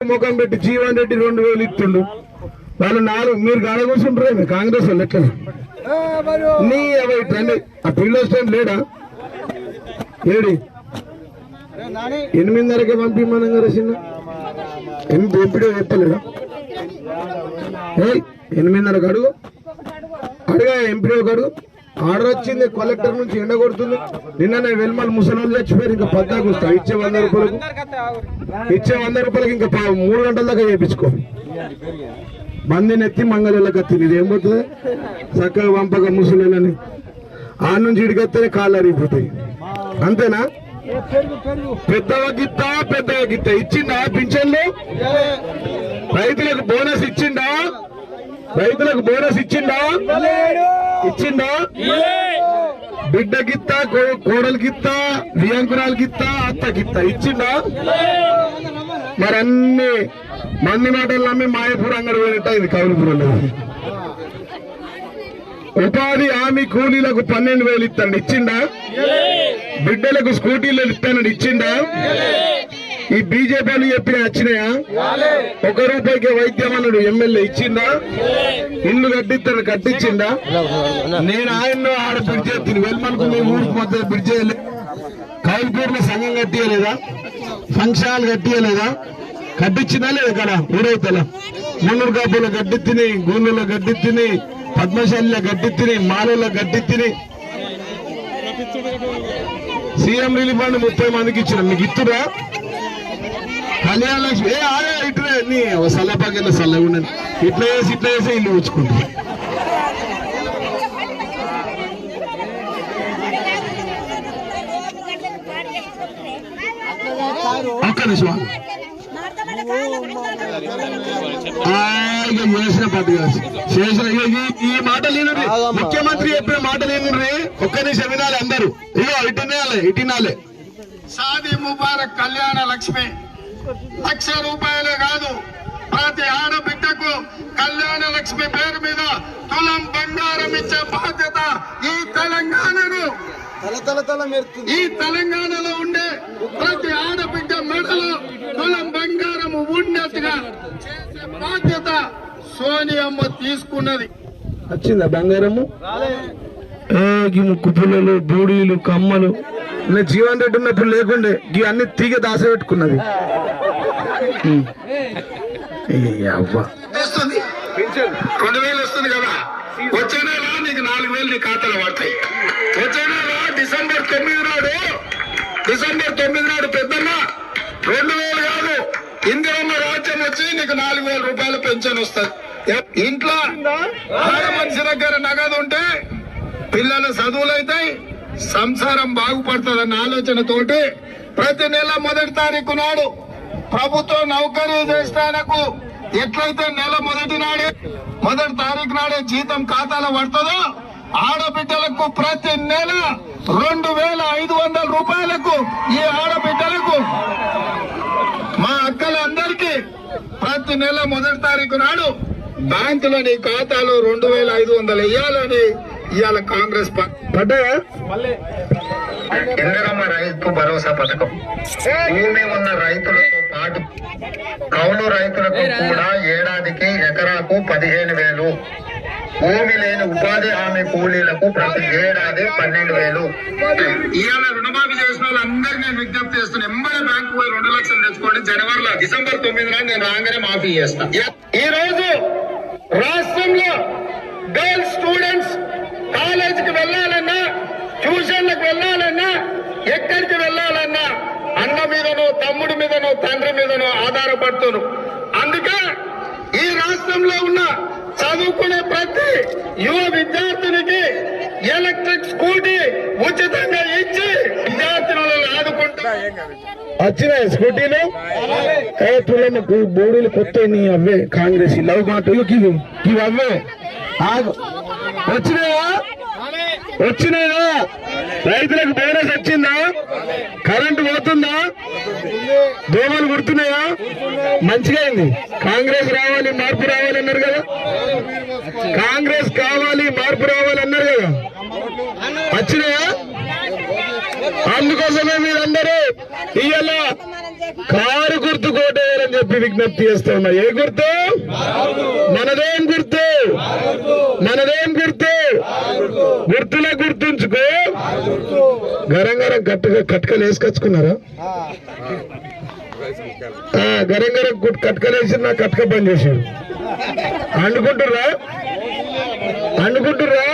ముఖం పెట్టి జీవన్ రెడ్డి రెండు వేలు ఇస్తుండు. వాళ్ళు నాలుగు మీరు కూర్చుంటారే కాంగ్రెస్ వాళ్ళు ఎట్లా? నీ అవి రండి ఆ పిల్లో స్టాండ్ లేడా? ఏడి? ఎనిమిదిన్నరకే పంపిమ్మనం కదా చిన్న. ఎనిమిది ఎప్పుడో చెప్పలేదా? ఏయ్ ఎనిమిదిన్నరకు అడుగు. అడుగా ఎంపీ ఒక అడుగు. ఆర్డర్ వచ్చింది కలెక్టర్ నుంచి ఎండ కొడుతుంది. నిన్న వెల్మల్ ముసలి చచ్చిపోయారు ఇంకా పద్దాకు వస్తా ఇచ్చే వంద రూపాయలకు. ఇచ్చే వంద రూపాయలకి ఇంకా పా- మూడు గంటల దాకా చేయించుకో. మంది నెత్తి మంగళ కత్తిని ఇది ఏం చక్కగా పంపక ముసలిని ఆ నుంచి ఇడికొస్తేనే కాళ్ళు అరిగిపోతాయి. అంతేనా? పెద్దవ గిత్త? పెద్దవ గిత్త? ఇచ్చిందా పింఛన్లు? రైతులకు బోనస్ ఇచ్చిందా? రైతులకు బోనస్ ఇచ్చిందా? ఇచ్చిందా? బిడ్డ గిత్త కోడలు గిత్త వియంకురాలు గిత్త అత్త గిత్త ఇచ్చిందా మరి అన్ని మంది మాటలు నమ్మి మాయపూర్ అంగడి పోయినట్టు ఇది కౌలుపురంలో ఉపాధి హామీ కూలీలకు పన్నెండు వేలు ఇస్తాడు ఇచ్చిందా? బిడ్డలకు స్కూటీలు ఇస్తానని ఇచ్చిందా? ఈ బీజేపీలు చెప్పిన వచ్చినాయా? ఒక రూపాయికి వైద్యం అన్నాడు ఎమ్మెల్యే ఇచ్చిందా? ఇల్లు కట్టిస్తాను కట్టించిందా? నేను ఆయన ఆడ బ్రిడ్జ్ చేస్తాను వెల్మల్కు మీ ఊరికి మధ్య బ్రిడ్జ్ చేయలే. కౌల్పూర్లో సంఘం కట్టియలేదా? ఫంక్షన్ కట్టియలేదా? కట్టించిందా లేదా ఇక్కడ ఊరైతల. మున్నూరు కాపులో గడ్డి తిని గూళ్ళలో గడ్డి తిని పద్మశాలిలో గడ్డి తిని మాలలో గడ్డి తిని సీఎం రిలీఫ్ ఫండ్ ముప్పై మందికి ఇచ్చిన. మీకు ఇస్తురా కళ్యాణ లక్ష్మి ఏ ఆడే ఇట్లే నీ సల్లపాకెళ్ళ సల్లగా ఉండని ఇట్లా వేసి ఇట్లా వేసి ఇల్లు ఉంచుకుంటా ఒక్క నిమిషం ఆ, చేసిన పట్టు కాదు. చేసిన ఈ- మాట మాటలు ముఖ్యమంత్రి చెప్పిన మాటలు రే ఒక్క నిమిషం వినాలి అందరూ. ఇగో ఇటు ఇటు సాది ముబారక్ కళ్యాణ లక్ష్మి. లక్ష రూపాయలే కాదు ప్రతి ఆడబిడ్డకు కళ్యాణ లక్ష్మి పేరు మీద తులం బంగారం ఇచ్చే బాధ్యత ఈ తెలంగాణను. తల తల తల మెరుతుంది ఈ తెలంగాణలో ఉండే ప్రతి ఆడబిడ్డ మెడలో తులం బంగారం ఉన్నట్టుగా చేసే బాధ్యత సోనియమ్మ తీసుకున్నది. వచ్చిందా బంగారము? ముక్కు పుల్లలు బూడీలు కమ్మలు నేను జీవన్ రెడ్డి ఉన్నప్పుడు లేకుండే గీ అన్ని తీగ దాస పెట్టుకున్నది. రెండు వేలు వస్తుంది కదా. వచ్చే నెల నీకు నాలుగు వేలు నీ ఖాతాలో పడతాయి. వచ్చే నెల డిసెంబర్ తొమ్మిది నాడు. డిసెంబర్ తొమ్మిది నాడు పెద్దన్న రెండు వేలు కాదు. ఇందిరమ్మ రాజ్యం వచ్చి నీకు నాలుగు వేల రూపాయల పెన్షన్ వస్తుంది. ఇంట్లో మనిషి దగ్గర నగదు ఉంటే పిల్లల చదువులు అవుతాయి సంసారం బాగుపడుతుందన్న ఆలోచనతోటి ప్రతి నెల మొదటి తారీఖు నాడు ప్రభుత్వ నౌకరీ చేస్తానకు ఎట్లయితే నెల మొదటి నాడే మొదటి తారీఖు నాడే జీతం ఖాతాలో పడుతుందో ఆడబిడ్డలకు ప్రతి నెల రెండు వేల ఐదు వందల రూపాయలకు ఈ ఆడబిడ్డలకు మా అక్కలందరికీ ప్రతి నెల మొదటి తారీఖు నాడు బ్యాంకులని ఖాతాలో రెండు వేల ఐదు వందలు వేయాలని ఇవాళ కాంగ్రెస్ ఇందిరమ్మ రైతు భరోసా పథకం? భూమి ఉన్న రైతులతో పాటు కౌలు రైతులకు కూడా ఏడాదికి ఎకరాకు పదిహేను వేలు. భూమి లేని ఉపాధి హామీ కూలీలకు ప్రతి ఏడాది పన్నెండు వేలు. ఇవాళ రుణమాఫీ చేసిన వాళ్ళందరినీ నేను విజ్ఞప్తి చేస్తున్నా. ఎంబడే బ్యాంకు పోయి రెండు లక్షలు తెచ్చుకోండి. జనవరిలో డిసెంబర్ తొమ్మిది నాడు నేను రాగానే మాఫీ చేస్తా. ఈ రోజు రాష్ట్రంలో గర్ల్స్ స్టూడెంట్స్ కాలేజీకి వెళ్ళాలన్నా ట్యూషన్లకు వెళ్ళాలన్నా ఎక్కడికి వెళ్ళాలన్నా అన్న మీదనో తమ్ముడి మీదనో తండ్రి మీదనో ఆధారపడుతున్నారు అందుకే ఈ రాష్ట్రంలో ఉన్న చదువుకునే ప్రతి యువ విద్యార్థినికి ఎలక్ట్రిక్ స్కూటీ ఉచితంగా ఇచ్చి విద్యార్థులను ఆదుకుంటా వచ్చినాయి స్కూటీలు ఏ బోడీలు కొత్త అవే కాంగ్రెస్ లవ్ మాట ఇవి అవే ఆగు. వచ్చినాయా? వచ్చినాయా? రైతులకు బోనస్ వచ్చిందా కరెంటు పోతుందా? దోమలు గుర్తున్నాయా? మంచిగా అయింది. కాంగ్రెస్ రావాలి మార్పు రావాలి అన్నారు కదా? కాంగ్రెస్ కావాలి మార్పు రావాలి అన్నారు కదా? వచ్చినాయా? అందుకోసమే మీరందరూ ఇవాళ కారు గుర్తు కోటేయాలని చెప్పి విజ్ఞప్తి చేస్తా ఏ గుర్తు? మనదేం గుర్తు? మనదేం గుర్తు గుర్తులే గుర్తుంచుకో గరం గరం కట్టుగా కట్టుకలు వేసుకొచ్చుకున్నారా? గరం గరం కుట్- కట్టుకలు వేసి నా కట్టుక పని చేశారు. అండుకుంటుర్రా? అండుకుంటుర్రా?